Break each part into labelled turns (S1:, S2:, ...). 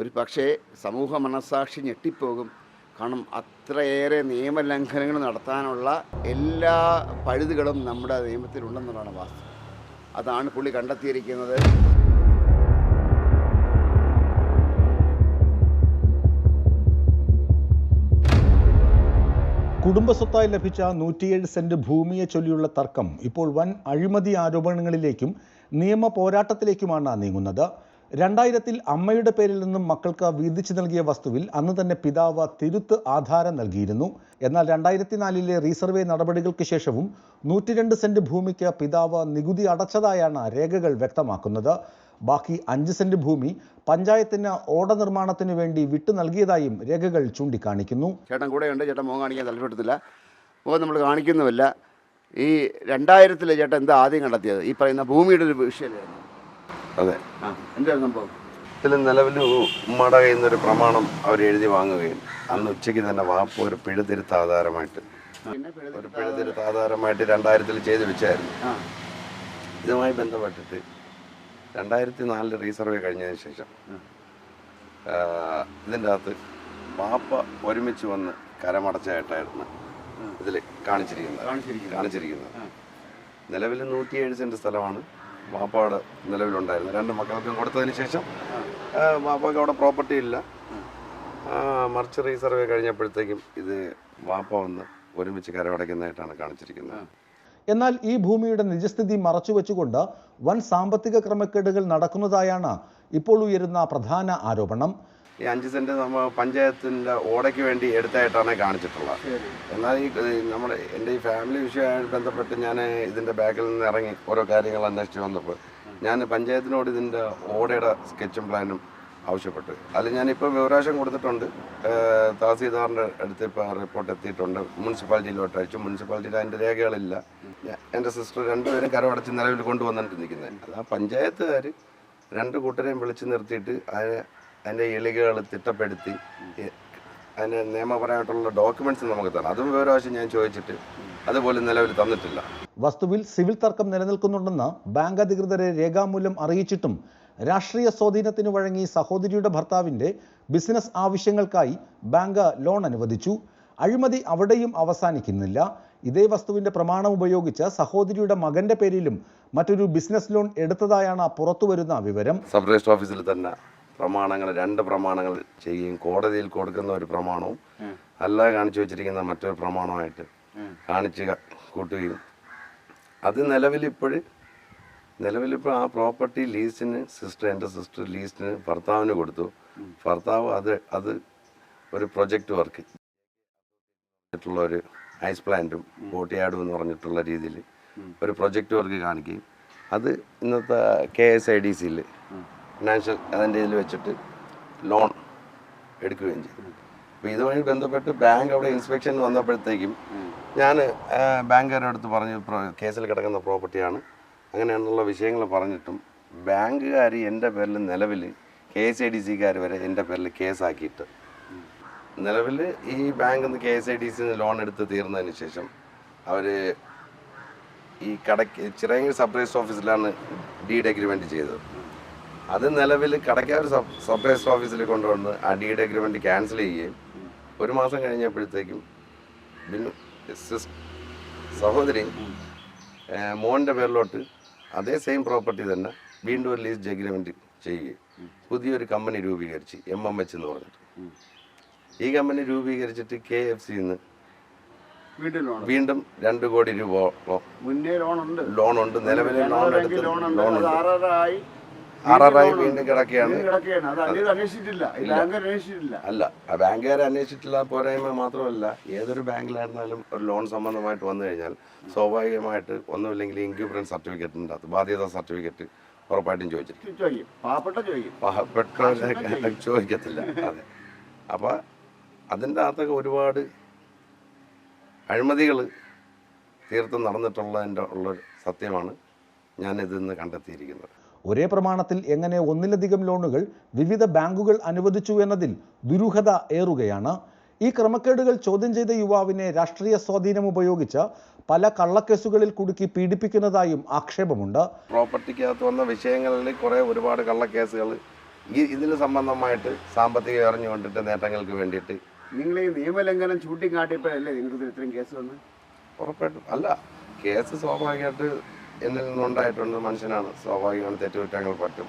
S1: ഒരു പക്ഷേ സമൂഹ മനസാക്ഷി ഞെട്ടിപ്പോകും. കാരണം അത്രയേറെ നിയമലംഘനങ്ങൾ നടത്താനുള്ള എല്ലാ പഴുതുകളും നമ്മുടെ നിയമത്തിലുണ്ടെന്നുള്ളതാണ് വാസ്തവം. അതാണ് പുള്ളി കണ്ടെത്തിയിരിക്കുന്നത്.
S2: കുടുംബസ്വത്തായി ലഭിച്ച നൂറ്റിയേഴ് സെന്റ് ഭൂമിയെ ചൊല്ലിയുള്ള തർക്കം ഇപ്പോൾ വൻ അഴിമതി ആരോപണങ്ങളിലേക്കും നിയമ പോരാട്ടത്തിലേക്കുമാണ് നീങ്ങുന്നത്. രണ്ടായിരത്തിൽ അമ്മയുടെ പേരിൽ നിന്നും മക്കൾക്ക് വീതിച്ചു നൽകിയ വസ്തുവിൽ അന്ന് തന്നെ പിതാവ് തിരുത്ത് ആധാരം നൽകിയിരുന്നു. എന്നാൽ രണ്ടായിരത്തി നാലിലെ റീസർവേ നടപടികൾക്ക് ശേഷവും നൂറ്റിരണ്ട് സെന്റ് ഭൂമിക്ക് പിതാവ് നികുതി അടച്ചതായാണ് രേഖകൾ വ്യക്തമാക്കുന്നത്. ബാക്കി അഞ്ച് സെന്റ് ഭൂമി പഞ്ചായത്തിന് ഓട നിർമ്മാണത്തിന് വേണ്ടി വിട്ടു നൽകിയതായും രേഖകൾ ചൂണ്ടിക്കാണിക്കുന്നു.
S1: ചേട്ടൻ കൂടെ ഉണ്ട്. ചേട്ടൻ മുഖം കാണിക്കാൻ തലപ്പെടുത്തില്ല മുഖം നമ്മൾ കാണിക്കുന്നുമില്ല. ഈ രണ്ടായിരത്തിലെ ചേട്ടൻ എന്താ ആദ്യം കണ്ടെത്തിയത്? ഈ പറയുന്ന ഭൂമിയുടെ ഒരു വിഷയമായിരുന്നു.
S3: അതെ.
S1: സംഭവം?
S3: ഇതിൽ നിലവിൽ ഉമ്മയുടെ കയ്യിൽ നിന്നൊരു പ്രമാണം അവർ എഴുതി വാങ്ങുകയും അന്ന് ഉച്ചയ്ക്ക് തന്നെ വാപ്പ് ഒരു പിഴുതിരുത്ത ആധാരമായിട്ട് ഒരു പിഴുതിരുത്ത ആധാരമായിട്ട് രണ്ടായിരത്തിൽ ചെയ്തു വെച്ചായിരുന്നു. ഇതുമായി ബന്ധപ്പെട്ടിട്ട് രണ്ടായിരത്തി നാലിൽ റീസർവേ കഴിഞ്ഞതിന് ശേഷം ഇതിന്റെ അകത്ത് വാപ്പ ഒരുമിച്ച് വന്ന് കരമടച്ചായിട്ടായിരുന്നു ഇതിൽ കാണിച്ചിരിക്കുന്നത്.
S1: കാണിച്ചിരിക്കുന്നത്.
S3: കാണിച്ചിരിക്കുന്നത്. നിലവിൽ നൂറ്റിയേഴ് സെന്റ് സ്ഥലമാണ്. വാപ്പയുടെ നിലവിലുണ്ടായിരുന്നു. രണ്ട് മക്കൾക്കും കൊടുത്തതിന് ശേഷം വാപ്പയ്ക്ക് അവിടെ പ്രോപ്പർട്ടി ഇല്ല. ആ, മറിച്ച് റീസർവേ കഴിഞ്ഞപ്പോഴത്തേക്കും ഇത് വാപ്പ വന്ന് ഒരുമിച്ച് കരമടയ്ക്കുന്നതായിട്ടാണ് കാണിച്ചിരിക്കുന്നത്.
S2: എന്നാൽ ഈ ഭൂമിയുടെ നിജസ്ഥിതി മറച്ചുവെച്ചുകൊണ്ട് വൻ സാമ്പത്തിക ക്രമക്കേടുകൾ നടക്കുന്നതായാണ് ഇപ്പോൾ ഉയരുന്ന പ്രധാന ആരോപണം.
S3: ഈ അഞ്ച് സെന്റ് നമ്മൾ പഞ്ചായത്തിന്റെ ഓടയ്ക്ക് വേണ്ടി എടുത്തായിട്ടാണ് കാണിച്ചിട്ടുള്ളത്. എന്നാൽ ഈ നമ്മുടെ എന്റെ ഈ ഫാമിലി വിഷയമായിട്ട് ബന്ധപ്പെട്ട് ഞാൻ ഇതിന്റെ ബാക്കിൽ നിന്ന് ഇറങ്ങി ഓരോ കാര്യങ്ങൾ അന്വേഷിച്ച് വന്നപ്പോൾ ഞാൻ പഞ്ചായത്തിനോട് ഇതിന്റെ ഓടയുടെ സ്കെച്ചും പ്ലാനും ആവശ്യപ്പെട്ടു. അതിൽ ഞാനിപ്പോൾ വിവരാശം കൊടുത്തിട്ടുണ്ട്. തഹസീൽദാറിന്റെ അടുത്ത് ഇപ്പോൾ റിപ്പോർട്ട് എത്തിയിട്ടുണ്ട്. മുനിസിപ്പാലിറ്റിയിലോട്ട് അയച്ചു. മുനിസിപ്പാലിറ്റിയിൽ അതിന്റെ രേഖകളില്ല. എന്റെ സിസ്റ്റർ രണ്ടുപേരും കരമടച്ച് നിലവിൽ കൊണ്ടുവന്നിട്ട് നിൽക്കുന്നത് അത് ആ പഞ്ചായത്തുകാർ രണ്ട് കൂട്ടരെയും വിളിച്ച് നിർത്തിയിട്ട് അതിനെ അതിന്റെ ഇളികകൾ തിട്ടപ്പെടുത്തി അതിന്റെ അതിന് നിയമപരമായിട്ടുള്ള ഡോക്യുമെന്റ്സ് നമുക്ക് തരണം അതും വിവരാവശ്യം ഞാൻ ചോദിച്ചിട്ട് അതുപോലെ നിലവിൽ തന്നിട്ടില്ല.
S2: വസ്തുവിൽ സിവിൽ തർക്കം നിലനിൽക്കുന്നുണ്ടെന്ന് ബാങ്ക് അധികൃതരെ രേഖാമൂലം അറിയിച്ചിട്ടും രാഷ്ട്രീയ സ്വാധീനത്തിന് വഴങ്ങി സഹോദരിയുടെ ഭർത്താവിന്റെ ബിസിനസ് ആവശ്യങ്ങൾക്കായി ബാങ്ക് ലോൺ അനുവദിച്ചു. അഴിമതി അവിടെയും അവസാനിക്കുന്നില്ല. ഇതേ വസ്തുവിന്റെ പ്രമാണം ഉപയോഗിച്ച് സഹോദരിയുടെ മകന്റെ പേരിലും മറ്റൊരു ബിസിനസ് ലോൺ എടുത്തതായാണ് പുറത്തുവരുന്ന വിവരം.
S3: സബ് രജിസ്റ്റർ ഓഫീസിൽ തന്നെ പ്രമാണങ്ങൾ രണ്ട് പ്രമാണങ്ങൾ ചെയ്യുകയും കോടതിയിൽ കൊടുക്കുന്ന ഒരു പ്രമാണവും അല്ലാതെ കാണിച്ചു വെച്ചിരിക്കുന്ന മറ്റൊരു പ്രമാണമായിട്ട് കാണിച്ച് കൂട്ടുകയും. അത് നിലവിലിപ്പോൾ നിലവിലിപ്പോൾ ആ പ്രോപ്പർട്ടി ലീസിന് സിസ്റ്റർ എന്റെ സിസ്റ്റർ ലീസിന് ഭർത്താവിന് കൊടുത്തു. ഭർത്താവ് അത് അത് ഒരു പ്രൊജക്റ്റ് വർക്ക് ഉള്ള ഒരു ഐസ് പ്ലാന്റും ബോട്ടിയാടും എന്ന് പറഞ്ഞിട്ടുള്ള രീതിയിൽ ഒരു പ്രൊജക്റ്റ് വർക്ക് കാണിക്കുകയും. അത് ഇന്നത്തെ കെ എസ് ഐ ഡി സിയിൽ ഫിനാൻഷ്യൽ അതിന്റെ ഇതിൽ വെച്ചിട്ട് ലോൺ എടുക്കുകയും ചെയ്തു. അപ്പോൾ ഇതുമായി ബന്ധപ്പെട്ട് ബാങ്ക് അവിടെ ഇൻസ്പെക്ഷൻ വന്നപ്പോഴത്തേക്കും ഞാൻ ബാങ്കുകാരുടെ അടുത്ത് പറഞ്ഞു കേസിൽ കിടക്കുന്ന പ്രോപ്പർട്ടിയാണ് അങ്ങനെയാണുള്ള വിഷയങ്ങൾ പറഞ്ഞിട്ടും ബാങ്കുകാർ എന്റെ പേരിൽ നിലവിൽ കെ എസ് ഐ ഡി സിക്കാർ വരെ എന്റെ പേരിൽ കേസാക്കിയിട്ട് നിലവിൽ ഈ ബാങ്കിൽ നിന്ന് കെ എസ് ഐ ഡി സിന്ന് ലോൺ എടുത്ത് തീർന്നതിന് ശേഷം അവർ ഈ കടയ്ക്ക് ചിറയങ്ങൽ സബ് ഓഫീസിലാണ് ഡീഡ് അഗ്രിമെന്റ് ചെയ്തത്. അത് നിലവിൽ കടക്കാർ സബ് രജിസ്റ്റർ ഓഫീസിൽ കൊണ്ടുവന്ന് ആ ഡീഡ് അഗ്രിമെന്റ് ക്യാൻസൽ ചെയ്യുകയും ഒരു മാസം കഴിഞ്ഞപ്പോഴത്തേക്കും ബിനു സിസ് സഹോദരി മോന്റെ പേരിലോട്ട് അതേ സെയിം പ്രോപ്പർട്ടി തന്നെ വീണ്ടും ഒരു ലീസ് അഗ്രിമെന്റ് ചെയ്യുകയും പുതിയൊരു കമ്പനി രൂപീകരിച്ച് എം എം എച്ച് എന്ന് പറഞ്ഞിട്ട്. ഈ കമ്പനി രൂപീകരിച്ചിട്ട് കെ എഫ് സിന്ന്
S1: വീണ്ടും
S3: വീണ്ടും രണ്ട് കോടി രൂപ
S1: ലോൺ ഉണ്ട്.
S3: ലോൺ ഉണ്ട്. നിലവിലെ ലോൺ എടുത്ത്
S1: ലോൺ ഉണ്ട്. ആറാറായി
S3: ആറാറായി വീണ്ടും കിടക്കുകയാണ്. അല്ല. ആ ബാങ്കുകാർ അന്വേഷിച്ചിട്ടില്ല പോരായ്മ മാത്രമല്ല ഏതൊരു ബാങ്കിലായിരുന്നാലും ഒരു ലോൺ സംബന്ധമായിട്ട് വന്നു കഴിഞ്ഞാൽ സ്വാഭാവികമായിട്ട് ഒന്നുമില്ലെങ്കിൽ ഇൻക്യൂബറൻസ് സർട്ടിഫിക്കറ്റ് അകത്ത് ബാധ്യത സർട്ടിഫിക്കറ്റ് ഉറപ്പായിട്ടും
S1: ചോദിച്ചിട്ട്
S3: പാവപ്പെട്ടവരെ ചോദിക്കത്തില്ല. അതെ. അപ്പോൾ അതിന്റെ അകത്തൊക്കെ ഒരുപാട് അഴിമതികൾ തീർത്തും നടന്നിട്ടുള്ളതിന്റെ ഉള്ളൊരു സത്യമാണ് ഞാനിതിന്ന് കണ്ടെത്തിയിരിക്കുന്നത്.
S2: ഒരേ പ്രമാണത്തിൽ എങ്ങനെ ഒന്നിലധികം ലോണുകൾ വിവിധ ബാങ്കുകൾ അനുവദിച്ചു എന്നതിൽ ദുരൂഹത ഏറുകയാണ്. ഈ ക്രമക്കേടുകൾ ചോദ്യം ചെയ്ത യുവാവിനെ രാഷ്ട്രീയ സ്വാധീനം ഉപയോഗിച്ച് പല കള്ളക്കേസുകളിൽ കുടുക്കി പീഡിപ്പിക്കുന്നതായും ആക്ഷേപമുണ്ട്.
S3: പ്രോപ്പർട്ടിക്കകത്ത് വന്ന വിഷയങ്ങളിൽ കുറേ ഒരുപാട് കള്ളക്കേസുകൾ ഈ ഇതിന് സംബന്ധമായിട്ട് സാമ്പത്തികം എറിഞ്ഞുകൊണ്ടിട്ട് നേട്ടങ്ങൾക്ക് വേണ്ടിയിട്ട്.
S1: നിങ്ങൾ ഈ നിയമലംഘനം ചൂണ്ടിക്കാട്ടിയപ്പോഴല്ലേ നിങ്ങൾക്ക് ഇത്രയും കേസ് വന്ന്?
S3: ഉറപ്പായിട്ടും. അല്ല കേസ് സ്വാഭാവികമായിട്ട് എന്നിൽ നിന്നുണ്ടായിട്ടുണ്ട് മനുഷ്യനാണ്. സ്വാഭാവികമാണ് തെറ്റുകുറ്റങ്ങൾ പറ്റും.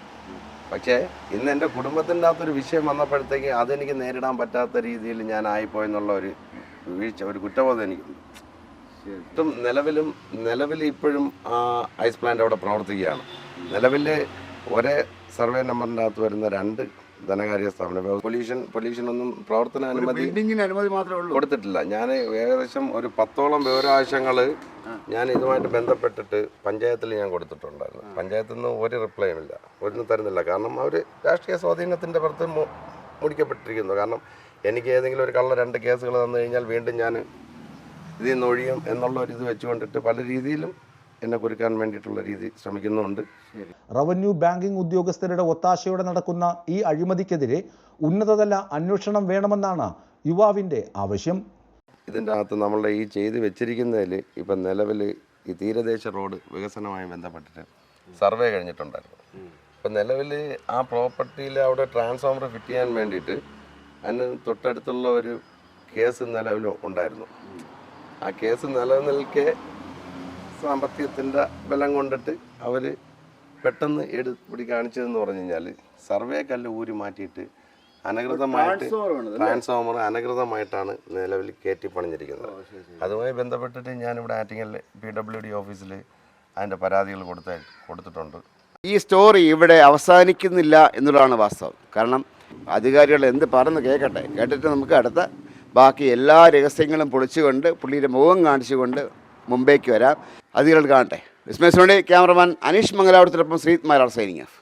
S3: പക്ഷേ ഇന്ന് എന്റെ കുടുംബത്തിന്റെ അകത്തൊരു വിഷയം വന്നപ്പോഴത്തേക്ക് അതെനിക്ക് നേരിടാൻ പറ്റാത്ത രീതിയിൽ ഞാൻ ആയിപ്പോയെന്നുള്ള ഒരു വീഴ്ച ഒരു കുറ്റബോധം എനിക്കുണ്ട്. ഒട്ടും നിലവിലും നിലവിൽ ഇപ്പോഴും ആ ഐസ് പ്ലാന്റ് അവിടെ പ്രവർത്തിക്കുകയാണ്. നിലവിൽ ഒരേ സർവേ നമ്പറിന്റെ അകത്ത് വരുന്ന രണ്ട് ധനകാര്യ സ്ഥാപനം പൊല്യൂഷൻ പൊല്യൂഷൻ ഒന്നും പ്രവർത്തന അനുമതി
S1: അനുമതി മാത്രമേ ഉള്ളൂ.
S3: കൊടുത്തിട്ടില്ല. ഞാൻ ഏകദേശം ഒരു പത്തോളം വിവരാവശ്യങ്ങൾ ഞാൻ ഇതുമായിട്ട് ബന്ധപ്പെട്ടിട്ട് പഞ്ചായത്തിൽ ഞാൻ കൊടുത്തിട്ടുണ്ടായിരുന്നു. പഞ്ചായത്തിൽ നിന്ന് ഒരു റിപ്ലൈയും ഇല്ല. ഒന്നും തരുന്നില്ല. കാരണം അവർ രാഷ്ട്രീയ സ്വാധീനത്തിന്റെ പുറത്ത് മുടിക്കപ്പെട്ടിരിക്കുന്നു. കാരണം എനിക്ക് ഏതെങ്കിലും ഒരു കള്ള രണ്ട് കേസുകൾ തന്നു കഴിഞ്ഞാൽ വീണ്ടും ഞാൻ ഇതിൽ നിന്ന് ഒഴിയും എന്നുള്ള ഒരു ഇത് വെച്ചുകൊണ്ടിട്ട് പല രീതിയിലും എന്നെ കുരുക്കാൻ വേണ്ടിയിട്ടുള്ള രീതി ശ്രമിക്കുന്നുണ്ട്.
S2: റവന്യൂ ബാങ്കിംഗ് ഉദ്യോഗസ്ഥരുടെ ഒത്താശയോടെ നടക്കുന്ന ഈ അഴിമതിക്കെതിരെ ഉന്നതതല അന്വേഷണം വേണമെന്നാണ് യുവാവിന്റെ ആവശ്യം.
S3: ഇതിന്റെ അകത്ത് നമ്മളുടെ ഈ ചെയ്തു വെച്ചിരിക്കുന്നതിൽ ഇപ്പം നിലവിൽ ഈ തീരദേശ റോഡ് വികസനവുമായി ബന്ധപ്പെട്ടിട്ട് സർവേ കഴിഞ്ഞിട്ടുണ്ടായിരുന്നു. ഇപ്പം നിലവിൽ ആ പ്രോപ്പർട്ടിയിൽ അവിടെ ട്രാൻസ്ഫോമർ ഫിറ്റ് ചെയ്യാൻ വേണ്ടിയിട്ട് അതിന് തൊട്ടടുത്തുള്ള ഒരു കേസ് നിലവിൽ ഉണ്ടായിരുന്നു. ആ കേസ് നിലനിൽക്കെ സാമ്പത്തികത്തിന്റെ ബലം കൊണ്ടിട്ട് അവർ പെട്ടെന്ന് എടുപ്പിടി കാണിച്ചതെന്ന് പറഞ്ഞു കഴിഞ്ഞാൽ സർവേ കല്ല് ഊരി മാറ്റിയിട്ട് അനധികൃതമായിട്ട്
S1: ആണത്
S3: ട്രാൻസ്ഫോമർ അനധികൃതമായിട്ടാണ് നിലവിൽ കയറ്റി പണിഞ്ഞിരിക്കുന്നത്. അതുമായി ബന്ധപ്പെട്ടിട്ട് ഞാനിവിടെ ആറ്റിങ്ങൽ പി ഡബ്ല്യു ഡി ഓഫീസിൽ അതിന്റെ പരാതികൾ കൊടുത്ത കൊടുത്തിട്ടുണ്ട്.
S1: ഈ സ്റ്റോറി ഇവിടെ അവസാനിക്കുന്നില്ല എന്നുള്ളതാണ് വാസ്തവം. കാരണം അധികാരികൾ എന്ത് പറഞ്ഞ് കേൾക്കട്ടെ കേട്ടിട്ട് നമുക്ക് അടുത്ത ബാക്കി എല്ലാ രഹസ്യങ്ങളും പൊളിച്ചുകൊണ്ട് പുള്ളിയുടെ മുഖം കാണിച്ചുകൊണ്ട് മുമ്പേക്ക് വരാം. അതിഥികൾ കാണട്ടെ. വിസ്മയസോണി ക്യാമറമാൻ അനീഷ് മംഗലാപുരത്തിനൊപ്പം ശ്രീത് മാരാർ സൈനിങ് ഓഫ്.